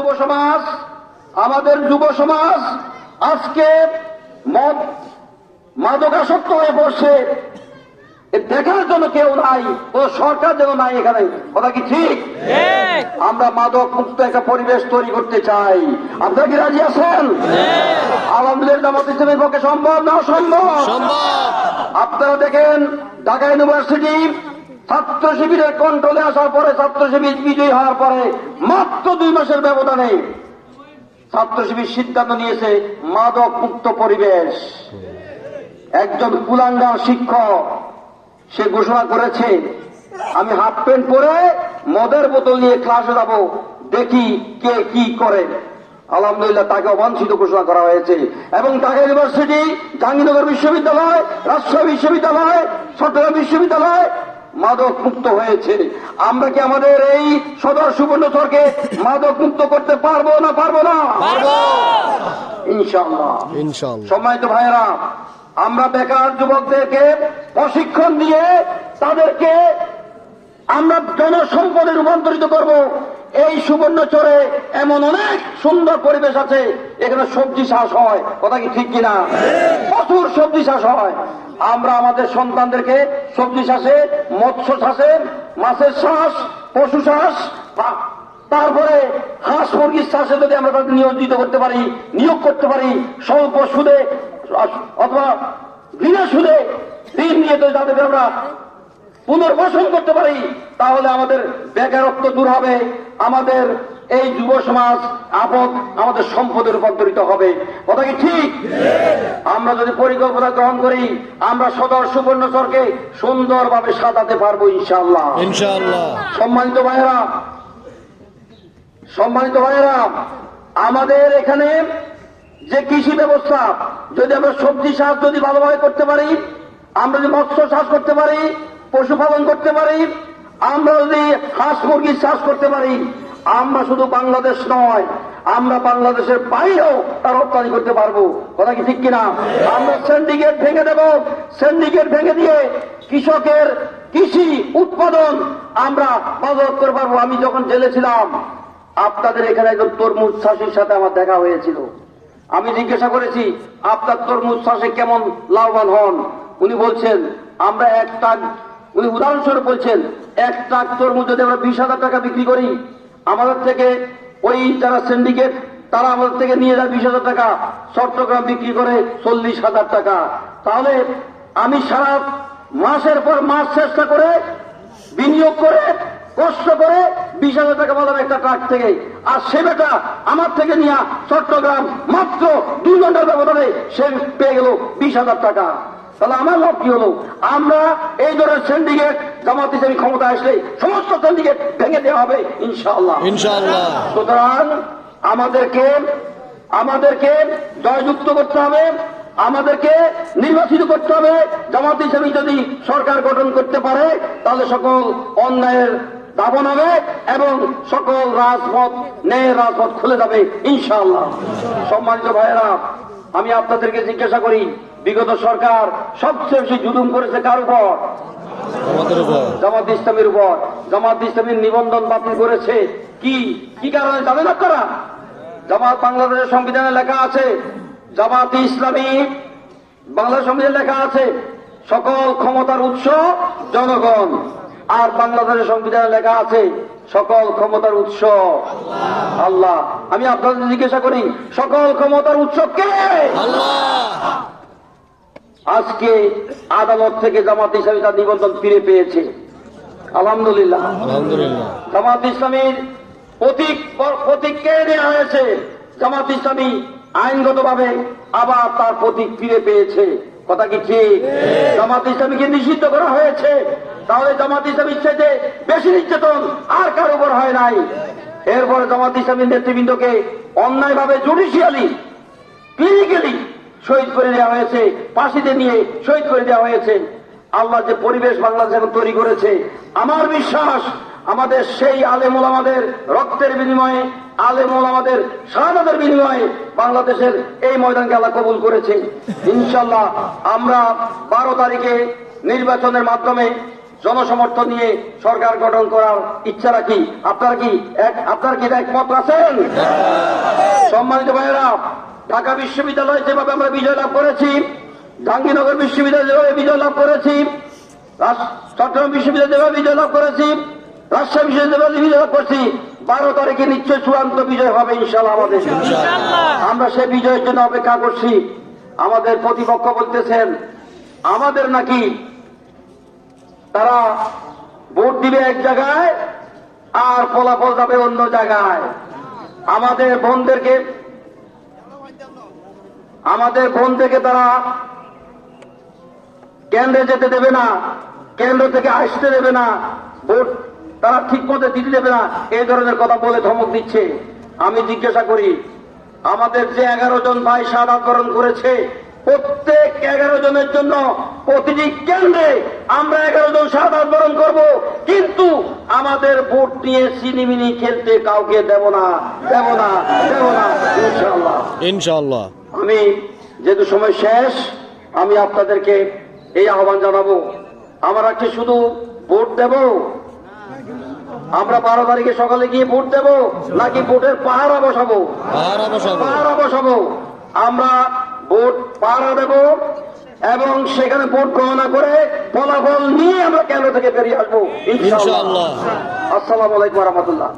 যুব সমাজ আমাদের যুব সমাজ আজকে মদ মাদকাসক্ত হয়ে পড়ছে। দেখার জন্য কেউ নাই ও সরকার যেন নাই এখানে। কথা কি ঠিক? আমরা মাদক মুক্ত একটা পরিবেশ তৈরি করতে চাই। আপনারা কি রাজি আছেন? আলহামদুলিল্লাহ জামাত ইসলামের পক্ষে সম্ভব না অসম্ভব? আপনারা দেখেন ঢাকা ইউনিভার্সিটি ছাত্র শিবিরের কন্ট্রোলে আসার পরে ছাত্র শিবির বিজয়ী হওয়ার পরে মাত্র দুই মাসের ব্যবধানে ছাত্র শিবির সিদ্ধান্ত নিয়েছে মাদক মুক্ত পরিবেশ। একজন কুলাঙ্গার শিক্ষক, সে ঘোষণা করেছে, আমি হাফ প্যান্ট পরে মদের বোতল নিয়ে ক্লাসে যাব, দেখি কে কি করে। আলহামদুলিল্লাহ তাকে অবাঞ্ছিত ঘোষণা করা হয়েছে। এবং ঢাকা ইউনিভার্সিটি জাহাঙ্গীরনগর বিশ্ববিদ্যালয়, রাজশাহী বিশ্ববিদ্যালয়, চট্টগ্রাম বিশ্ববিদ্যালয় মাদক মুক্ত হয়েছে। আমরা কি আমাদের এই সদর সুবর্ণচরকে মাদক মুক্ত করতে পারব না পারব না? ইনশাআল্লাহ। ইনশাল্লাহ সম্মানিত ভাইরা আমরা বেকার যুবকদেরকে প্রশিক্ষণ দিয়ে তাদেরকে আমরা জনসম্পদে রূপান্তরিত করব। এই সুবর্ণ সুবর্ণচরে এমন অনেক সুন্দর পরিবেশ আছে, এখানে সবজি চাষ হয়। কথা কি ঠিক কিনা? প্রচুর সবজি চাষ হয়। আমরা আমাদের সন্তানদেরকে সবজি চাষে, মৎস্য চাষে, মাছের চাষ, পশু শ্বাস তারপরে হাঁস মুরগির চাষে যদি আমরা তাদের নিয়োজিত করতে পারি, নিয়োগ করতে পারি, স্বল্প সুদে, অথবা বিনা সুদে ঋণ নিয়ে যদি তাদেরকে আমরা পুনর্বাসন করতে পারি তাহলে আমাদের বেকারত্ব দূর হবে আমাদের এই যুব সমাজ আপদ আমাদের সম্পদে রূপান্তরিত হবে। কথা কি ঠিক? আমরা যদি পরিকল্পনা গ্রহণ করি আমরা সদর সুবর্ণ সুবর্ণচরকে সুন্দরভাবে সাজাতে পারব ইনশাআল্লাহ। ইনশাল্লাহ সম্মানিত ভাইয়েরা সম্মানিত ভাইয়েরা আমাদের এখানে যে কৃষি ব্যবস্থা যদি আমরা সবজি চাষ যদি ভালোভাবে করতে পারি আমরা যদি মৎস্য চাষ করতে পারি পশুপালন করতে পারি আমরা যদি হাঁস মুরগি চাষ করতে পারি, আমরা শুধু বাংলাদেশ নয়, আমরা বাংলাদেশের বাইরেও তার রপ্তানি করতে পারব। কথা কি ঠিক কিনা? আমরা সিন্ডিকেট ভেঙে দেব সিন্ডিকেট ভেঙে দিয়ে কৃষকের কৃষি উৎপাদন আমরা বাজার করতে পারব। আমি যখন জেলে ছিলাম, আপনাদের এখানে একজন তরমুজ চাষির সাথে আমার দেখা হয়েছিল। আমি জিজ্ঞাসা করেছি, আপনার তরমুজ চাষে কেমন লাভবান হন? উনি বলছেন, আমরা এক টাক উনি উদাহরণস্বরূপ বলছেন, এক টাক তরমুজ যদি আমরা বিশ হাজার টাকা বিক্রি করি, আমাদের থেকে ওই যারা সিন্ডিকেট তারা আমাদের থেকে নিয়ে যায় বিশ হাজার টাকা, চট্টগ্রাম বিক্রি করে চল্লিশ হাজার টাকা। তাহলে আমি সারা মাসের পর মাস চেষ্টা করে, বিনিয়োগ করে, কষ্ট করে বিশ হাজার টাকা পালাম একটা ট্রাক থেকে। আর সে বেটা আমার থেকে নিয়ে চট্টগ্রাম মাত্র দুই ঘণ্টার ব্যবধানে সে পেয়ে গেল বিশ হাজার টাকা। তাহলে আমার লাভ কি হলো? আমরা এই ধরনের সিন্ডিকেট জামাত হিসেবে ক্ষমতা আসলে সমস্ত সিন্ডিকেট ভেঙে দেওয়া হবে ইনশাআল্লাহ। ইনশাল্লাহ সুতরাং আমাদেরকে আমাদেরকে জয়যুক্ত করতে হবে আমাদেরকে নির্বাচিত করতে হবে। জামাত হিসেবে যদি সরকার গঠন করতে পারে তাহলে সকল অন্যায়ের দাবন হবে এবং সকল রাজপথ ন্যায়ের রাজপথ খুলে যাবে ইনশাআল্লাহ। সম্মানিত ভাইয়েরা আমি আপনাদেরকে জিজ্ঞাসা করি বিগত সরকার সবচেয়ে বেশি জুলুম করেছে কার উপর? জামাত ইসলামের উপর। জামাত ইসলামের নিবন্ধন বাতিল করেছে। কি? কি কারণে? জানেন আপনারা? জামাত বাংলাদেশের সংবিধানে লেখা আছে জামাত ইসলামী বাংলাদেশ সংবিধানে লেখা আছে সকল ক্ষমতার উৎস জনগণ। আর বাংলাদেশের সংবিধানে লেখা আছে সকল ক্ষমতার উৎস আল্লাহ। আমি আপনাদের জিজ্ঞাসা করি সকল ক্ষমতার উৎস কে? আজকে আদালত থেকে জামাত ইসলামী তার নিবন্ধন ফিরে পেয়েছে। আলহামদুলিল্লাহ। জামাত ইসলামীর প্রতীক প্রতীক কেড়ে নেওয়া হয়েছে? জামাত ইসলামী আইনগতভাবে আবার তার প্রতীক ফিরে পেয়েছে। কথা কি ঠিক। জামাত ইসলামীকে নিষিদ্ধ করা হয়েছে। তাহলে জামাত ইসলামীর চাইতে বেশি নির্যাতন আর কার উপর হয় নাই। এরপরে জামাত ইসলামীর নেতৃবৃন্দকে অন্যায়ভাবে জুডিশিয়ালি ক্লিনিক্যালি শহীদ করে দেওয়া হয়েছে, ফাঁসিতে নিয়ে শহীদ করে দেওয়া হয়েছে। আল্লাহ যে পরিবেশ বাংলাদেশ এখন তৈরি করেছে, আমার বিশ্বাস, আমাদের সেই আলেমুল আমাদের রক্তের বিনিময়ে, আলেমুল আমাদের শাহাদাতের বিনিময়ে বাংলাদেশের এই ময়দানকে আল্লাহ কবুল করেছে। ইনশাল্লাহ আমরা বারো তারিখে নির্বাচনের মাধ্যমে জনসমর্থন নিয়ে সরকার গঠন করার ইচ্ছা রাখি। আপনারা কি এক আপনার কি একমত আছেন? সম্মানিত ভাইয়েরা ঢাকা বিশ্ববিদ্যালয় যেভাবে আমরা বিজয় লাভ করেছি জাহাঙ্গীরনগর বিশ্ববিদ্যালয় যেভাবে বিজয় লাভ করেছি চট্টগ্রাম বিশ্ববিদ্যালয় যেভাবে বিজয় লাভ করেছি রাজশাহী বিশ্ববিদ্যালয় যেভাবে বিজয় লাভ করছি বারো তারিখে নিশ্চয় চূড়ান্ত বিজয় হবে ইনশাল্লাহ আমাদের আমরা সেই বিজয়ের জন্য অপেক্ষা করছি। আমাদের প্রতিপক্ষ বলতেছেন আমাদের নাকি তারা ভোট দিবে এক জায়গায় আর ফলাফল যাবে অন্য জায়গায়। আমাদের বোনদেরকে আমাদের বোন থেকে তারা কেন্দ্রে যেতে দেবে না, কেন্দ্র থেকে আসতে দেবে না, ভোট তারা ঠিক মতো দিতে দেবে না, এই ধরনের কথা বলে ধমক দিচ্ছে। আমি জিজ্ঞাসা করি, আমাদের যে এগারো জন ভাই সাদাকরণ করেছে, প্রত্যেক এগারো জনের জন্য প্রতিটি কেন্দ্রে আমরা এগারো জন সাদা বরণ করব, কিন্তু আমাদের ভোট নিয়ে সিনিমিনি খেলতে কাউকে দেব না দেব না দেব না, ইনশাআল্লাহ। ইনশাআল্লাহ। আমি যেহেতু সময় শেষ আমি আপনাদেরকে এই আহ্বান জানাব। আমরা কি শুধু ভোট দেব? আমরা বারো তারিখে সকালে গিয়ে ভোট দেব নাকি ভোটের পাহারা বসাবো? পাহারা বসাবো। আমরা ভোট পাহারা দেব এবং সেখানে ভোট গণনা করে ফলাফল নিয়ে আমরা কেন্দ্র থেকে বেরিয়ে আসব। ইনশাআল্লাহ। আসসালামু আলাইকুম রহমতুল্লাহ।